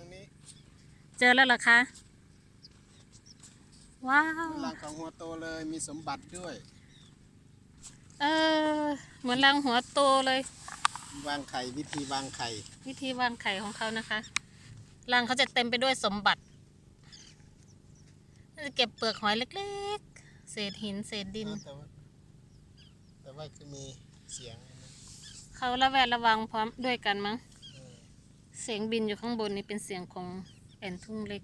งนี้เจอแล้วเหรอคะ ว้าวรังของหัวโตเลยมีสมบัติด้วย เออ เหมือนรังหัวโตเลย วางไข่วิธีวางไข่ วิธีวางไข่ของเขานะคะ รังเขาจะเต็มไปด้วยสมบัติจะเก็บเปลือกหอยเล็กๆ เศษหินเศษดิน แต่ว่าแต่ว่าคือมีเสียงนะเขาระแวดระวังพร้อมด้วยกันมั้ง เสียงบินอยู่ข้างบนนี่เป็นเสียงของแอนทุ่งเล็ก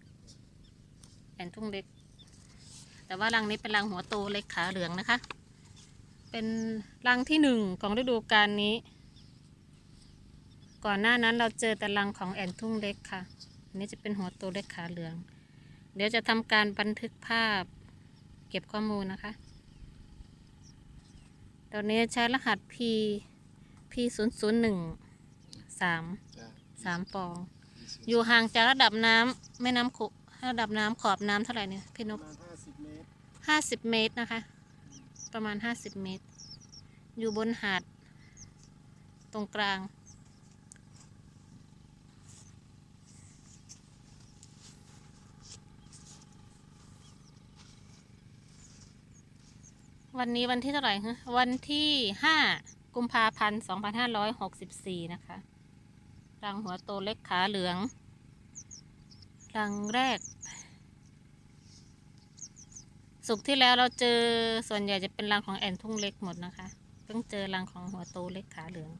แอนทุ่งเล็ก แต่ว่ารังนี้เป็นรังหัวโตเล็กขาเหลืองนะคะ เป็นรังที่หนึ่งของฤดูกาลนี้ ก่อนหน้านั้นเราเจอแต่รังของแอนทุ่งเล็กค่ะอันนี้จะเป็นหัวโตเล็กขาเหลือง เดี๋ยวจะทำการบันทึกภาพเก็บข้อมูลนะคะ ตอนนี้ใช้รหัส P P 0 0 1 3 สามปองอยู่ห่างจากระดับน้ำแม่น้ำขุระดับน้ำขอบน้ำเท่าไหร่เนี่ยพี่นประกมาณห้าสิบเมตรห้าสิบเมตรนะคะ ประมาณห้าสิบเมตร อยู่บนหาด ตรงกลาง วันนี้วันที่เท่าไหร่ฮะวันที่ห้ากุมภาพันธ์สองพันห้าร้อยหกสิบสี่นะคะ รังหัวโตเล็กขาเหลือง รังแรก สุกที่แล้วเราเจอส่วนใหญ่จะเป็นรังของแอนทุ่งเล็กหมดนะคะ เพิ่งเจอรังของหัวโตเล็กขาเหลือง